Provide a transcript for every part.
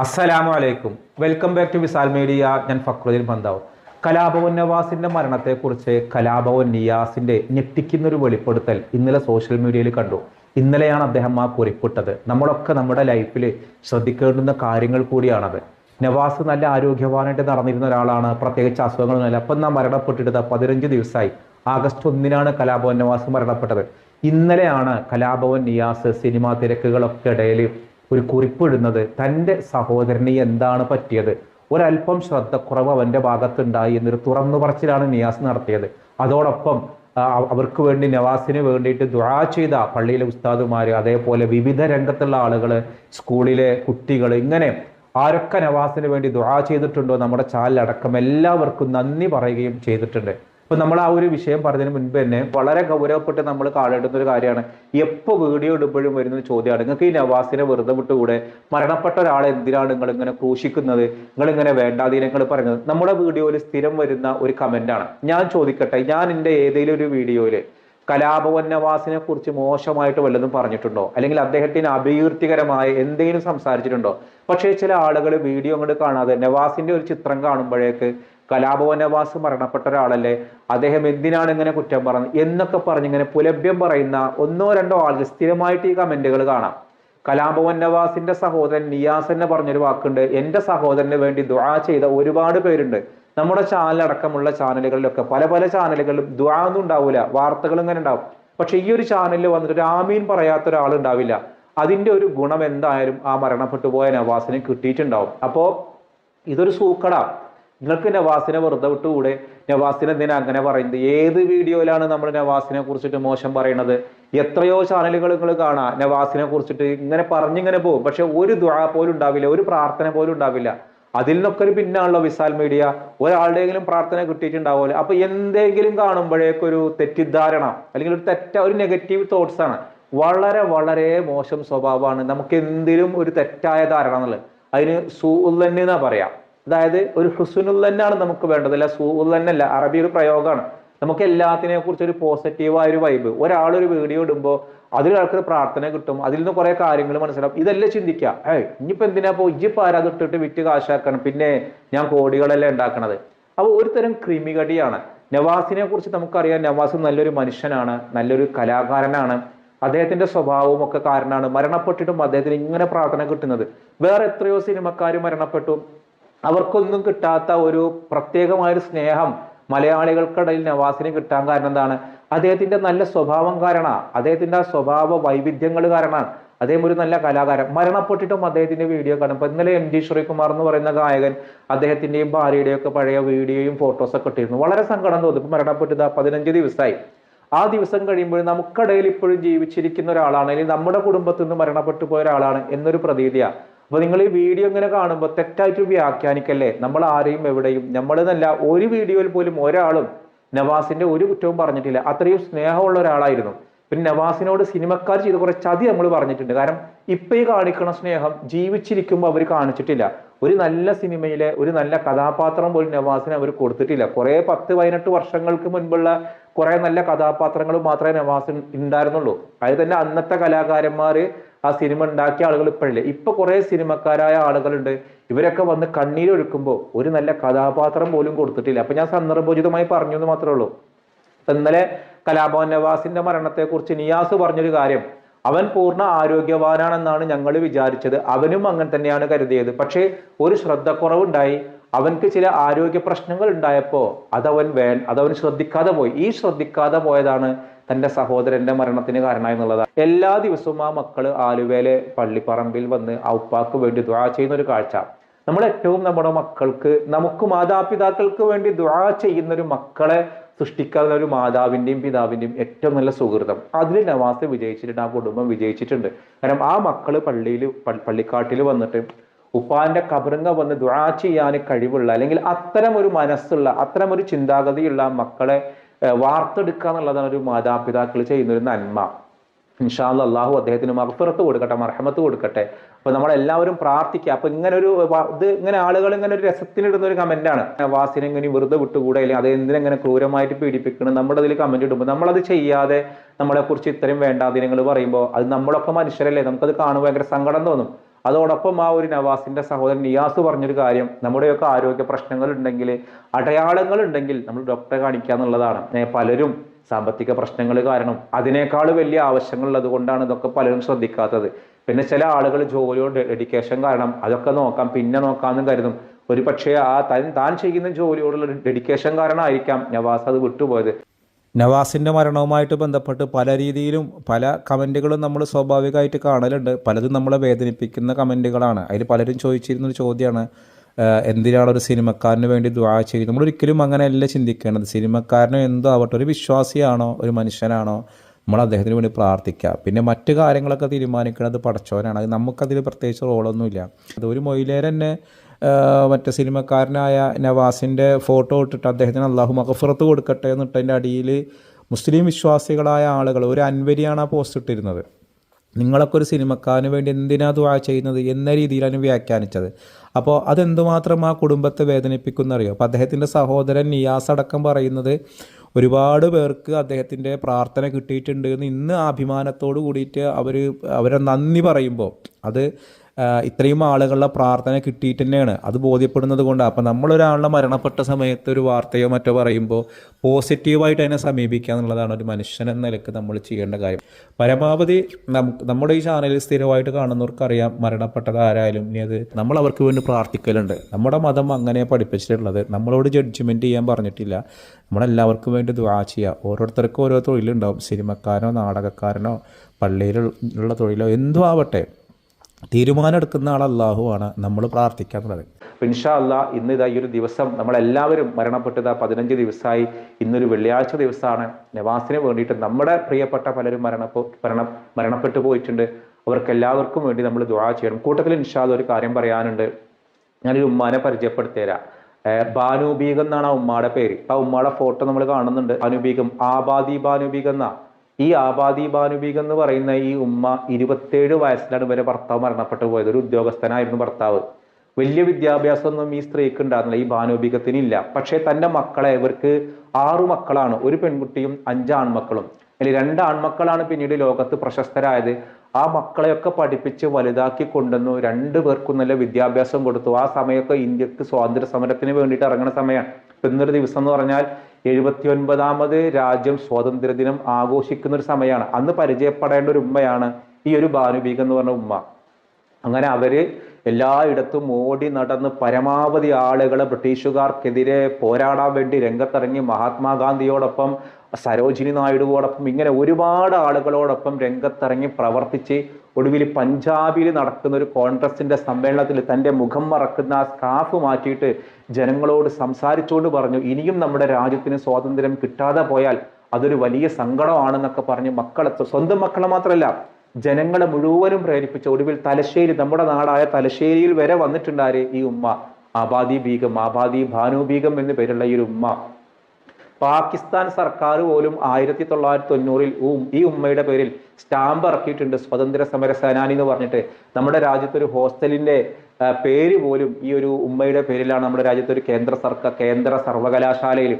അസ്സലാമു അലൈക്കും. Welcome back to Visal media ഞാൻ ഫക്രുദ്ദീൻ പന്താവ്. കലാഭവൻ നവാസിന്റെ മരണത്തെക്കുറിച്ച് കലാഭവൻ നിയാസിന്റെ ഞെട്ടിക്കുന്നൊരു വെളിപ്പെടുത്തൽ ഇന്നലെ സോഷ്യൽ മീഡിയയിൽ കണ്ടു. ഇന്നലെയാണ് അദ്ദേഹം ആ കുറിപ്പിട്ടത്. നമ്മളൊക്കെ നമ്മുടെ ലൈഫിൽ ശ്രദ്ധിക്കേണ്ടുന്ന കാര്യങ്ങൾ കൂടിയാണത്. നവാസ് നല്ല ആരോഗ്യവാനായിട്ട് നടന്നിരുന്ന ഒരാളാണ്. പ്രത്യേകിച്ച് അസുഖങ്ങളൊന്നുമില്ല. അപ്പം നാം മരണപ്പെട്ടിട്ട് പതിനഞ്ച് ദിവസമായി ആഗസ്റ്റ് ഒന്നിനാണ് കലാഭവൻ നവാസ് മരണപ്പെട്ടത്. ഇന്നലെയാണ് കലാഭവൻ നിയാസ് സിനിമാ തിരക്കുകളൊക്കെ ഇടയിൽ ഒരു കുറിപ്പിടുന്നത് തന്റെ സഹോദരന് എന്താണ് പറ്റിയത്? ഒരല്പം ശ്രദ്ധക്കുറവ് അവന്റെ ഭാഗത്തുണ്ടായി എന്നൊരു തുറന്നു പറച്ചിലാണ് നിയാസ് നടത്തിയത്. അതോടൊപ്പം അവർക്ക് വേണ്ടി നവാസിന് വേണ്ടിയിട്ട് ദുആ ചെയ്ത പള്ളിയിലെ ഉസ്താദുമാർ അതേപോലെ വിവിധ രംഗത്തുള്ള ആളുകൾ സ്കൂളിലെ കുട്ടികൾ ഇങ്ങനെ ആരൊക്കെ നവാസിന് വേണ്ടി ദുആ ചെയ്തിട്ടുണ്ടോ നമ്മുടെ ചാനലടക്കം എല്ലാവർക്കും നന്ദി പറയുകയും ചെയ്തിട്ടുണ്ട്. അപ്പൊ നമ്മൾ ആ ഒരു വിഷയം പറഞ്ഞതിന് മുൻപ് തന്നെ വളരെ ഗൗരവപ്പെട്ട് നമ്മൾ കാണേണ്ടുന്ന ഒരു കാര്യമാണ്. എപ്പോ വീഡിയോ ഇടുമ്പോഴും വരുന്ന ചോദ്യമാണ്. നിങ്ങൾക്ക് ഈ നവാസിനെ വെറുതെ വിട്ടുകൂടെ? മരണപ്പെട്ട ഒരാളെ എന്തിനാണ് നിങ്ങൾ ഇങ്ങനെ ക്രൂശിക്കുന്നത്? നിങ്ങൾ ഇങ്ങനെ വേണ്ടാതീനങ്ങൾ പറയുന്നത്? നമ്മുടെ വീഡിയോയിൽ സ്ഥിരം വരുന്ന ഒരു കമന്റാണ് ഞാൻ ചോദിക്കട്ടെ ഞാൻ എന്റെ ഏതെങ്കിലും ഒരു വീഡിയോയിൽ കലാഭവൻ നവാസിനെ കുറിച്ച് മോശമായിട്ട് വല്ലതും പറഞ്ഞിട്ടുണ്ടോ? അല്ലെങ്കിൽ അദ്ദേഹത്തിന് അപകീർത്തികരമായ എന്തെങ്കിലും സംസാരിച്ചിട്ടുണ്ടോ? പക്ഷേ ചില ആളുകൾ വീഡിയോ അങ്ങോട്ട് കാണാതെ നവാസിന്റെ ഒരു ചിത്രം കാണുമ്പോഴേക്ക് കലാഭവൻ നവാസ് മരണപ്പെട്ട ഒരാളല്ലേ? അദ്ദേഹം എന്തിനാണ് ഇങ്ങനെ കുറ്റം പറഞ്ഞത്? എന്നൊക്കെ പറഞ്ഞ് ഇങ്ങനെ പുലഭ്യം പറയുന്ന ഒന്നോ രണ്ടോ ആളുകൾ സ്ഥിരമായിട്ട് ഈ കമന്റുകൾ കാണാം. കലാഭവൻ നവാസിന്റെ സഹോദരൻ നിയാസ് എന്ന് പറഞ്ഞൊരു വാക്കുണ്ട്. എന്റെ സഹോദരന് വേണ്ടി ദുആ ചെയ്ത ഒരുപാട് പേരുണ്ട്. നമ്മുടെ ചാനലടക്കമുള്ള ചാനലുകളിലൊക്കെ പല പല ചാനലുകളിലും ദുആ ഒന്നും ഉണ്ടാവില്ല വാർത്തകൾ ഇങ്ങനെ ഉണ്ടാവും. പക്ഷെ ഈ ഒരു ചാനലിൽ വന്നിട്ട് ആമീൻ പറയാത്ത ഒരാൾ ഉണ്ടാവില്ല. അതിന്റെ ഒരു ഗുണം എന്തായാലും ആ മരണപ്പെട്ടു പോയ നവാസിന് കിട്ടിയിട്ടുണ്ടാവും. അപ്പോ ഇതൊരു സൂക്കട. നിങ്ങൾക്ക് നവാസിനെ വെറുതെ വിട്ടുകൂടെ? നവാസിനെ എന്തിനാ അങ്ങനെ പറയുന്നത്? ഏത് വീഡിയോയിലാണ് നമ്മൾ നവാസിനെ കുറിച്ചിട്ട് മോശം പറയുന്നത്? എത്രയോ ചാനലുകൾ നിങ്ങൾ കാണാം. നവാസിനെ കുറിച്ചിട്ട് ഇങ്ങനെ പറഞ്ഞിങ്ങനെ പോകും. പക്ഷെ ഒരു ദുആ പോലും ഉണ്ടാവില്ല ഒരു പ്രാർത്ഥന പോലും ഉണ്ടാവില്ല. അതിൽ നിന്നൊക്കെ ഒരു പിന്നാണല്ലോ വിശാൽ മീഡിയ. ഒരാളുടെയെങ്കിലും പ്രാർത്ഥന കിട്ടിയിട്ടുണ്ടാവുമല്ലോ. അപ്പൊ എന്തെങ്കിലും കാണുമ്പോഴേക്കൊരു തെറ്റിദ്ധാരണ അല്ലെങ്കിൽ ഒരു തെറ്റ ഒരു നെഗറ്റീവ് തോട്ട്സ് ആണ്. വളരെ വളരെ മോശം സ്വഭാവമാണ്. നമുക്ക് എന്തിലും ഒരു തെറ്റായ ധാരണ എന്നുള്ളത്. അതിന് സൂ തന്നെ എന്നാ പറയാം? അതായത് ഒരു ഹുസുനുല്ലന്നാണ് നമുക്ക് വേണ്ടത് അല്ല സൂല്ലന്നല്ല അറബി ഒരു പ്രയോഗമാണ്. നമുക്ക് എല്ലാത്തിനെ കുറിച്ച് ഒരു പോസിറ്റീവായ ഒരു വൈബ് ഒരാൾ ഒരു വീഡിയോ ഇടുമ്പോൾ അതിൽ ആൾക്കൊരു പ്രാർത്ഥന കിട്ടും അതിൽ നിന്ന് കുറെ കാര്യങ്ങൾ മനസ്സിലാവും. ഇതല്ലേ ചിന്തിക്കുക. ഏയ് ഇനിയിപ്പോ എന്തിനാ ഇപ്പൊ ഇജ്ജിപ്പോ ആരാ അത് ഇട്ടിട്ട് വിറ്റ് കാശാക്കണം? പിന്നെ ഞാൻ കോടികളല്ലേ ഉണ്ടാക്കണത്? അപ്പൊ ഒരു തരം ക്രിമികടിയാണ് നവാസിനെ കുറിച്ച് നമുക്കറിയാം നവാസ് നല്ലൊരു മനുഷ്യനാണ് നല്ലൊരു കലാകാരനാണ്. അദ്ദേഹത്തിന്റെ സ്വഭാവവും ഒക്കെ കാരണമാണ് മരണപ്പെട്ടിട്ടും അദ്ദേഹത്തിന് ഇങ്ങനെ പ്രാർത്ഥന കിട്ടുന്നത്. വേറെ എത്രയോ സിനിമക്കാർ മരണപ്പെട്ടു. അവർക്കൊന്നും കിട്ടാത്ത ഒരു പ്രത്യേകമായൊരു സ്നേഹം മലയാളികൾക്കിടയിൽ നവാസിന് കിട്ടാൻ കാരണം എന്താണ്? അദ്ദേഹത്തിന്റെ നല്ല സ്വഭാവം കാരണമാണ് അദ്ദേഹത്തിന്റെ സ്വഭാവ വൈവിധ്യങ്ങൾ കാരണമാണ് അദ്ദേഹം ഒരു നല്ല കലാകാരൻ. മരണപ്പെട്ടിട്ടും അദ്ദേഹത്തിന്റെ വീഡിയോ കാണും. ഇപ്പൊ ഇന്നലെ എം ജി ശ്രീകുമാർ എന്ന് പറയുന്ന ഗായകൻ അദ്ദേഹത്തിന്റെയും ഭാര്യയുടെയും ഒക്കെ പഴയ വീഡിയോയും ഫോട്ടോസ് ഒക്കെ ഇട്ടിരുന്നു. വളരെ സങ്കടം തോന്നി. ഇപ്പൊ മരണപ്പെട്ടത് പതിനഞ്ച് ദിവസമായി ആ ദിവസം കഴിയുമ്പോൾ നമുക്കിടയിൽ ഇപ്പോഴും ജീവിച്ചിരിക്കുന്ന ഒരാളാണ്. അല്ലെങ്കിൽ നമ്മുടെ കുടുംബത്തിൽ നിന്ന് മരണപ്പെട്ടു പോയ ഒരാളാണ് എന്നൊരു പ്രതീതിയാണ് അപ്പൊ നിങ്ങൾ ഈ വീഡിയോ ഇങ്ങനെ കാണുമ്പോൾ തെറ്റായിട്ട് വ്യാഖ്യാനിക്കല്ലേ? നമ്മൾ ആരെയും എവിടെയും നമ്മളെന്നല്ല ഒരു വീഡിയോയിൽ പോലും ഒരാളും നവാസിന്റെ ഒരു കുറ്റവും പറഞ്ഞിട്ടില്ല. അത്രയും സ്നേഹമുള്ള ഒരാളായിരുന്നു. പിന്നെ നവാസിനോട് സിനിമക്കാർ ചെയ്ത കുറെ ചതി നമ്മൾ പറഞ്ഞിട്ടുണ്ട്. കാരണം ഇപ്പൊ ഈ കാണിക്കണ സ്നേഹം ജീവിച്ചിരിക്കുമ്പോൾ അവർ കാണിച്ചിട്ടില്ല. ഒരു നല്ല സിനിമയിലെ ഒരു നല്ല കഥാപാത്രം പോലും നവാസിന് അവർ കൊടുത്തിട്ടില്ല. കുറെ പത്ത് പതിനെട്ട് വർഷങ്ങൾക്ക് മുൻപുള്ള കുറെ നല്ല കഥാപാത്രങ്ങൾ മാത്രമേ നവാസിൻ ഉണ്ടായിരുന്നുള്ളൂ. അതിൽ തന്നെ അന്നത്തെ കലാകാരന്മാര് ആ സിനിമ ഉണ്ടാക്കിയ ആളുകൾ ഇപ്പോഴില്ല? ഇപ്പൊ കുറെ സിനിമക്കാരായ ആളുകളുണ്ട്. ഇവരൊക്കെ വന്ന് കണ്ണീരൊഴുക്കുമ്പോൾ ഒരു നല്ല കഥാപാത്രം പോലും കൊടുത്തിട്ടില്ല. അപ്പൊ ഞാൻ സന്ദർഭോചിതമായി പറഞ്ഞു എന്ന് മാത്രമേ ഉള്ളൂ. ഇന്നലെ കലാഭവൻ നവാസിന്റെ മരണത്തെക്കുറിച്ച് നിയാസ് പറഞ്ഞൊരു കാര്യം. അവൻ പൂർണ ആരോഗ്യവാനാണെന്നാണ് ഞങ്ങൾ വിചാരിച്ചത്. അവനും അങ്ങനെ തന്നെയാണ് കരുതിയത്. പക്ഷേ ഒരു ശ്രദ്ധക്കുറവുണ്ടായി. അവൻക്ക് ചില ആരോഗ്യ പ്രശ്നങ്ങൾ ഉണ്ടായപ്പോൾ അതവൻ വേ അതവൻ ശ്രദ്ധിക്കാതെ പോയി. ഈ ശ്രദ്ധിക്കാതെ പോയതാണ് തന്റെ സഹോദരന്റെ മരണത്തിന് കാരണമായി എന്നുള്ളതാണ്. എല്ലാ ദിവസവും ആ മക്കൾ ആലുവേലെ പള്ളിപ്പറമ്പിൽ വന്ന് ഔപ്പാക്ക് വേണ്ടി ദ്വാ ചെയ്യുന്ന ഒരു കാഴ്ച. നമ്മൾ ഏറ്റവും നമ്മുടെ മക്കൾക്ക് നമുക്ക് മാതാപിതാക്കൾക്ക് വേണ്ടി ദ്വാ ചെയ്യുന്ന ഒരു മക്കളെ സൃഷ്ടിക്കാവുന്ന ഒരു മാതാവിന്റെയും പിതാവിന്റെയും ഏറ്റവും നല്ല സുഹൃതം. അതിൽ നവാസ് വിജയിച്ചിട്ടുണ്ട് ആ കുടുംബം വിജയിച്ചിട്ടുണ്ട്. കാരണം ആ മക്കൾ പള്ളിയിൽ പള്ളിക്കാട്ടിൽ വന്നിട്ട് ഉപ്പാന്റെ കബറിങ്ങ വന്ന് ദ്വാ ചെയ്യാൻ കഴിവുള്ള അല്ലെങ്കിൽ അത്തരം ഒരു മനസ്സുള്ള അത്തരം ഒരു ചിന്താഗതിയുള്ള മക്കളെ വാർത്തെടുക്കുക എന്നുള്ളതാണ് ഒരു മാതാപിതാക്കൾ ചെയ്യുന്ന ഒരു നന്മ. ഇൻഷാല്ല അള്ളാഹു അദ്ദേഹത്തിന് മഹഫിറത്ത് കൊടുക്കട്ടെ മർഹമത്ത് കൊടുക്കട്ടെ. അപ്പൊ നമ്മളെല്ലാവരും പ്രാർത്ഥിക്കുക. അപ്പൊ ഇങ്ങനെ ഒരു ഇത് ഇങ്ങനെ ആളുകൾ ഇങ്ങനെ ഒരു രസത്തിനിടുന്ന ഒരു കമന്റാണ് വാസിനെ ഇങ്ങനെ വെറുതെ വിട്ടുകൂടെ? അല്ലെങ്കിൽ അത് എന്തിനെങ്ങനെ ക്രൂരമായിട്ട് പീഡിപ്പിക്കണം? നമ്മുടെ അതിൽ കമന്റ് ഇടുമ്പോൾ നമ്മളത് ചെയ്യാതെ നമ്മളെ കുറിച്ച് ഇത്രയും വേണ്ടാതിനങ്ങൾ പറയുമ്പോൾ അത് നമ്മളൊക്കെ മനുഷ്യരല്ലേ? നമുക്കത് കാണുമ്പോൾ ഭയങ്കര സങ്കടം തോന്നും. അതോടൊപ്പം ആ ഒരു നവാസിന്റെ സഹോദരൻ നിയാസ് പറഞ്ഞൊരു കാര്യം നമ്മുടെയൊക്കെ ആരോഗ്യ പ്രശ്നങ്ങൾ ഉണ്ടെങ്കിൽ അടയാളങ്ങൾ ഉണ്ടെങ്കിൽ നമ്മൾ ഡോക്ടറെ കാണിക്കുക എന്നുള്ളതാണ്. പലരും സാമ്പത്തിക പ്രശ്നങ്ങൾ കാരണം അതിനേക്കാൾ വലിയ ആവശ്യങ്ങളുള്ളത് കൊണ്ടാണ് ഇതൊക്കെ പലരും ശ്രദ്ധിക്കാത്തത്. പിന്നെ ചില ആളുകൾ ജോലിയോ ഡെഡിക്കേഷൻ കാരണം അതൊക്കെ നോക്കാം പിന്നെ നോക്കാമെന്നും കരുതും. ഒരു പക്ഷേ ആ താൻ താൻ ചെയ്യുന്ന ജോലിയോടുള്ള ഡെഡിക്കേഷൻ കാരണമായിരിക്കാം നവാസ് അത് വിട്ടുപോയത്. നവാസിന്റെ മരണവുമായിട്ട് ബന്ധപ്പെട്ട് പല രീതിയിലും പല കമന്റുകളും നമ്മൾ സ്വാഭാവികമായിട്ട് കാണലുണ്ട്. പലതും നമ്മളെ വേദനിപ്പിക്കുന്ന കമന്റുകളാണ് അതിൽ പലരും ചോദിച്ചിരുന്നൊരു ചോദ്യമാണ് എന്തിനാണ് ഒരു സിനിമക്കാരന് വേണ്ടി ദ്വാ ചെയ്യുന്നത്? നമ്മളൊരിക്കലും അങ്ങനെയല്ല ചിന്തിക്കേണ്ടത്. സിനിമക്കാരനോ എന്തോ ആവട്ടെ ഒരു വിശ്വാസിയാണോ ഒരു മനുഷ്യനാണോ നമ്മൾ അദ്ദേഹത്തിന് വേണ്ടി പ്രാർത്ഥിക്കുക പിന്നെ മറ്റു കാര്യങ്ങളൊക്കെ തീരുമാനിക്കുന്നത് പടച്ചവനാണ് അത് നമുക്കതിൽ പ്രത്യേകിച്ച് റോളൊന്നുമില്ല അത് ഒരു ആഹ് മറ്റേ സിനിമക്കാരനായ നവാസിന്റെ ഫോട്ടോ ഇട്ടിട്ട് അദ്ദേഹത്തിന് അള്ളാഹു മഹഫുറത്ത് കൊടുക്കട്ടെ എന്നിട്ടതിന്റെ അടിയിൽ മുസ്ലിം വിശ്വാസികളായ ആളുകൾ ഒരു അൻവരിയാണ് ആ പോസ്റ്റ് ഇട്ടിരുന്നത്. നിങ്ങളൊക്കെ ഒരു സിനിമക്കാരന് വേണ്ടി എന്തിനാ ദുവാ ചെയ്യുന്നത് എന്ന രീതിയിലാണ് വ്യാഖ്യാനിച്ചത്. അപ്പോൾ അതെന്തുമാത്രം ആ കുടുംബത്തെ വേദനിപ്പിക്കുന്നറിയോ അപ്പോൾ അദ്ദേഹത്തിന്റെ സഹോദരൻ നിയാസ് അടക്കം പറയുന്നത് ഒരുപാട് പേർക്ക് അദ്ദേഹത്തിന്റെ പ്രാർത്ഥന കിട്ടിയിട്ടുണ്ട് എന്ന് ഇന്ന് അഭിമാനത്തോടു കൂടിയിട്ട് അവർ അവരെ നന്ദി പറയുമ്പോൾ അത് ഇത്രയും ആളുകളുടെ പ്രാർത്ഥന കിട്ടിയിട്ട് തന്നെയാണ്. അത് ബോധ്യപ്പെടുന്നത് കൊണ്ട്. അപ്പം നമ്മളൊരാളുടെ മരണപ്പെട്ട സമയത്ത് ഒരു വാർത്തയോ മറ്റോ പറയുമ്പോൾ പോസിറ്റീവായിട്ട് അതിനെ സമീപിക്കുക എന്നുള്ളതാണ് ഒരു മനുഷ്യൻ എന്ന നിലയ്ക്ക് നമ്മൾ ചെയ്യേണ്ട കാര്യം. പരമാവധി നമ്മുടെ ഈ ചാനലിൽ സ്ഥിരമായിട്ട് കാണുന്നവർക്കറിയാം മരണപ്പെട്ടത് ആരായാലും. ഇനി അത് നമ്മൾ അവർക്ക് വേണ്ടി പ്രാർത്ഥിക്കലുണ്ട്. നമ്മുടെ മതം അങ്ങനെ പഠിപ്പിച്ചിട്ടുള്ളത് നമ്മളോട് ജഡ്ജ്മെന്റ് ചെയ്യാൻ പറഞ്ഞിട്ടില്ല. നമ്മളെല്ലാവർക്കും വേണ്ടി ദ്വാ ചെയ്യുക ഓരോരുത്തർക്കും ഓരോ തൊഴിലുണ്ടാവും. സിനിമക്കാരനോ നാടകക്കാരനോ പള്ളിയിലുള്ള തൊഴിലോ എന്തും ആവട്ടെ. തീരുമാനം എടുക്കുന്ന ആൾ അള്ളാഹുവാണ് നമ്മൾ പ്രാർത്ഥിക്കുക എന്നുള്ളത് ഇൻഷാ അല്ലാ ഇന്ന് ഇതാ ഈ ഒരു ദിവസം നമ്മളെല്ലാവരും മരണപ്പെട്ടത് പതിനഞ്ച് ദിവസമായി ഇന്നൊരു വെള്ളിയാഴ്ച ദിവസമാണ്. നവാസിന് വേണ്ടിയിട്ട് നമ്മുടെ പ്രിയപ്പെട്ട പലരും മരണപ്പോ മരണ മരണപ്പെട്ടു പോയിട്ടുണ്ട്. അവർക്ക് എല്ലാവർക്കും വേണ്ടി നമ്മൾ ദുആ ചെയ്യണം. കൂട്ടത്തിൽ ഇൻഷാ അല്ലാ ഒരു കാര്യം പറയാനുണ്ട്. ഞാനൊരു ഉമ്മാനെ പരിചയപ്പെടുത്തിത്തരാം ഏർ ബാനുബീഗം എന്നാണ് ആ ഉമ്മാടെ പേര്. ആ ഉമ്മാടെ ഫോട്ടോ നമ്മൾ കാണുന്നുണ്ട്. ബാനുബീഗം ആബാദി ബാനുബീഗം എന്നാ. ഈ ആബാദി ബാനുബീഗ് എന്ന് പറയുന്ന ഈ ഉമ്മ ഇരുപത്തേഴ് വയസ്സിലാണ് ഇവരെ ഭർത്താവ് മരണപ്പെട്ടു പോയത്. ഒരു ഉദ്യോഗസ്ഥനായിരുന്നു ഭർത്താവ്. വലിയ വിദ്യാഭ്യാസമൊന്നും ഈ സ്ത്രീക്ക് ഉണ്ടായിരുന്നില്ല. ഈ ഭാനുബികത്തിന് ഇല്ല പക്ഷേ തന്റെ മക്കളെ ഇവർക്ക് ആറു മക്കളാണ്. ഒരു പെൺകുട്ടിയും അഞ്ച് ആൺമക്കളും. അതിൽ രണ്ട് ആൺമക്കളാണ് പിന്നീട് ലോകത്ത് പ്രശസ്തരായത്. ആ മക്കളെയൊക്കെ പഠിപ്പിച്ച് വലുതാക്കി കൊണ്ടുവന്നു. രണ്ടു പേർക്കും നല്ല വിദ്യാഭ്യാസം കൊടുത്തു. ആ സമയമൊക്കെ ഇന്ത്യയ്ക്ക് സ്വാതന്ത്ര്യ സമരത്തിന് വേണ്ടിയിട്ട് ഇറങ്ങുന്ന സമയമാണ്. ഇന്നൊരു ദിവസം എന്ന് പറഞ്ഞാൽ എഴുപത്തി ഒൻപതാമത് രാജ്യം സ്വാതന്ത്ര്യ ദിനം ആഘോഷിക്കുന്ന ഒരു സമയമാണ്. അന്ന് പരിചയപ്പെടേണ്ട ഒരു ഉമ്മയാണ് ഈ ഒരു ഭാനുബീഗം എന്ന് പറഞ്ഞ ഉമ്മ. അങ്ങനെ അവർ എല്ലായിടത്തും ഓടി നടന്ന് പരമാവധി ആളുകളെ ബ്രിട്ടീഷുകാർക്കെതിരെ പോരാടാൻ വേണ്ടി രംഗത്തിറങ്ങി മഹാത്മാഗാന്ധിയോടൊപ്പം സരോജിനി നായിഡുവോടൊപ്പം ഇങ്ങനെ ഒരുപാട് ആളുകളോടൊപ്പം രംഗത്തിറങ്ങി പ്രവർത്തിച്ച് ഒടുവിൽ പഞ്ചാബിൽ നടക്കുന്ന ഒരു കോൺഗ്രസിന്റെ സമ്മേളനത്തിൽ തന്റെ മുഖം മറക്കുന്ന ആ സ്കാഫ് മാറ്റിയിട്ട് ജനങ്ങളോട് സംസാരിച്ചുകൊണ്ട് പറഞ്ഞു ഇനിയും നമ്മുടെ രാജ്യത്തിന് സ്വാതന്ത്ര്യം കിട്ടാതെ പോയാൽ അതൊരു വലിയ സങ്കടമാണെന്നൊക്കെ പറഞ്ഞ് മക്കളെ സ്വന്തം മക്കളെ മാത്രമല്ല ജനങ്ങളെ മുഴുവനും പ്രേരിപ്പിച്ച ഒടുവിൽ തലശ്ശേരി നമ്മുടെ നാടായ തലശ്ശേരിയിൽ വരെ വന്നിട്ടുണ്ടാരേ ഈ ഉമ്മ ആബാദി ബീഗം ആബാദി ഭാനു ബീഗം എന്ന് പേരുള്ള ഈ ഒരു ഉമ്മ പാകിസ്ഥാൻ സർക്കാർ പോലും ആയിരത്തി തൊള്ളായിരത്തി തൊണ്ണൂറിൽ ഈ ഉമ്മയുടെ പേരിൽ സ്റ്റാമ്പ് ഇറക്കിയിട്ടുണ്ട്. സ്വതന്ത്ര സമര സേനാനി എന്ന് പറഞ്ഞിട്ട്. നമ്മുടെ രാജ്യത്തൊരു ഹോസ്റ്റലിന്റെ പേര് പോലും ഈ ഒരു ഉമ്മയുടെ പേരിലാണ് നമ്മുടെ രാജ്യത്തൊരു കേന്ദ്ര സർക്കാർ കേന്ദ്ര സർവകലാശാലയിൽ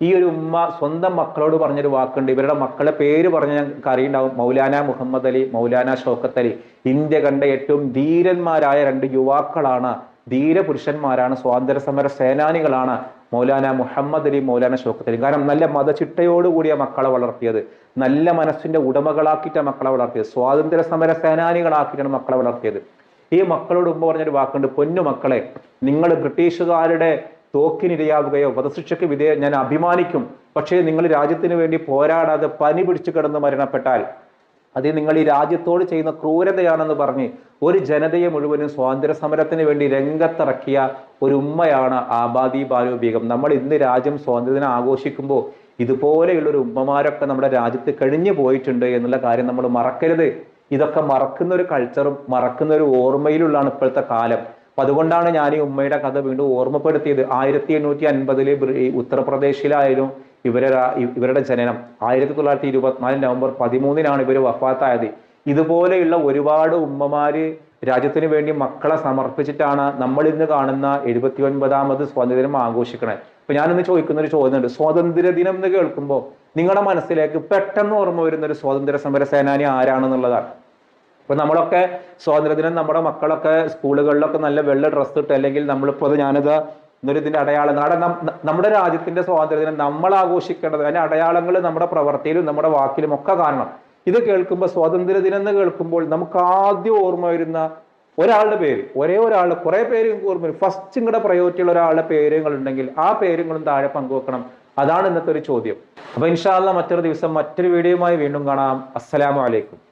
ഈ ഒരു ഉമ്മ സ്വന്തം മക്കളോട് പറഞ്ഞൊരു വാക്കുണ്ട്. ഇവരുടെ മക്കളെ പേര് പറഞ്ഞ ഞങ്ങൾക്ക് അറിയുണ്ടാവും മൗലാന മുഹമ്മദ് അലി മൗലാന ഷോക്കത്ത് അലി. ഇന്ത്യ കണ്ട ഏറ്റവും ധീരന്മാരായ രണ്ട് യുവാക്കളാണ് ധീരപുരുഷന്മാരാണ് സ്വാതന്ത്ര്യ സമര സേനാനികളാണ് മൗലാന മുഹമ്മദ് അലി മൗലാന ഷൗക്കത്ത് അലി കാരണം നല്ല മതചിട്ടയോടുകൂടിയ മക്കളെ വളർത്തിയത്. നല്ല മനസ്സിന്റെ ഉടമകളാക്കിയിട്ടാണ് മക്കളെ വളർത്തിയത്. സ്വാതന്ത്ര്യ സമര സേനാനികളാക്കിയിട്ടാണ് മക്കളെ വളർത്തിയത്. ഈ മക്കളോട് മുമ്പ് പറഞ്ഞൊരു വാക്കുണ്ട് പൊന്നു മക്കളെ നിങ്ങൾ ബ്രിട്ടീഷുകാരുടെ തോക്കിനിരയാവുകയോ വധശിക്ഷയ്ക്ക് വിധേയ ഞാൻ അഭിമാനിക്കും. പക്ഷേ നിങ്ങൾ രാജ്യത്തിന് വേണ്ടി പോരാടാതെ പനി പിടിച്ചു കിടന്ന് മരണപ്പെട്ടാൽ അത് നിങ്ങൾ ഈ രാജ്യത്തോട് ചെയ്യുന്ന ക്രൂരതയാണെന്ന് പറഞ്ഞ് ഒരു ജനതയെ മുഴുവനും സ്വാതന്ത്ര്യ സമരത്തിന് വേണ്ടി രംഗത്തിറക്കിയ ഒരു ഉമ്മയാണ് ആബാദി ബാലോപീകം. നമ്മൾ ഇന്ന് രാജ്യം സ്വാതന്ത്ര്യദിനം ആഘോഷിക്കുമ്പോൾ ഇതുപോലെയുള്ള ഒരു ഉമ്മമാരൊക്കെ നമ്മുടെ രാജ്യത്ത് കഴിഞ്ഞു പോയിട്ടുണ്ട് എന്നുള്ള കാര്യം നമ്മൾ മറക്കരുത്. ഇതൊക്കെ മറക്കുന്ന ഒരു കൾച്ചറും മറക്കുന്ന ഒരു ഓർമ്മയിലുള്ളതാണ് ഇപ്പോഴത്തെ കാലം. അപ്പൊ അതുകൊണ്ടാണ് ഞാൻ ഈ ഉമ്മയുടെ കഥ വീണ്ടും ഓർമ്മപ്പെടുത്തിയത്. ആയിരത്തി എണ്ണൂറ്റി അൻപതിൽ ഉത്തർപ്രദേശിലായാലും ഇവരെ ഇവരുടെ ജനനം ആയിരത്തി തൊള്ളായിരത്തി ഇരുപത്തിനാല് നവംബർ പതിമൂന്നിനാണ് ഇവർ വഫാത്തായത്. ഇതുപോലെയുള്ള ഒരുപാട് ഉമ്മമാര് രാജ്യത്തിന് വേണ്ടി മക്കളെ സമർപ്പിച്ചിട്ടാണ് നമ്മൾ ഇന്ന് കാണുന്ന എഴുപത്തി ഒൻപതാമത് സ്വാതന്ത്ര്യം ആഘോഷിക്കണേ. അപ്പൊ ഞാനിന്ന് ചോദിക്കുന്ന ഒരു ചോദ്യമുണ്ട്. സ്വാതന്ത്ര്യ ദിനം എന്ന് കേൾക്കുമ്പോൾ നിങ്ങളുടെ മനസ്സിലേക്ക് പെട്ടെന്ന് ഓർമ്മ വരുന്ന ഒരു സ്വാതന്ത്ര്യ സമര സേനാനി ആരാണെന്നുള്ളതാണ്. ഇപ്പൊ നമ്മളൊക്കെ സ്വാതന്ത്ര്യദിനം നമ്മുടെ മക്കളൊക്കെ സ്കൂളുകളിലൊക്കെ നല്ല വെള്ള ഡ്രസ്സ് ഇട്ട് അല്ലെങ്കിൽ നമ്മളിപ്പോ അത് ഞാനിത് ഇന്നൊരു ഇതിന്റെ അടയാളം കാരണം നമ്മുടെ രാജ്യത്തിന്റെ സ്വാതന്ത്ര്യത്തിന് നമ്മൾ ആഘോഷിക്കേണ്ടത് അതിന്റെ അടയാളങ്ങൾ നമ്മുടെ പ്രവൃത്തിയിലും നമ്മുടെ വാക്കിലും ഒക്കെ കാണണം. ഇത് കേൾക്കുമ്പോൾ സ്വാതന്ത്ര്യ ദിനം എന്ന് കേൾക്കുമ്പോൾ നമുക്ക് ആദ്യം ഓർമ്മ വരുന്ന ഒരാളുടെ പേര്. ഒരേ ഒരാൾ കുറെ പേര് ഓർമ്മ വരും. ഫസ്റ്റ് ഇങ്ങടെ പ്രയോറിറ്റി ഉള്ള ഒരാളുടെ പേരുകൾ ഉണ്ടെങ്കിൽ ആ പേരുകളും താഴെ പങ്കുവെക്കണം. അതാണ് ഇന്നത്തെ ഒരു ചോദ്യം. അപ്പൊ ഇൻഷാല്ല മറ്റൊരു ദിവസം മറ്റൊരു വീഡിയോയുമായി വീണ്ടും കാണാം. അസ്സലാമു അലൈക്കും.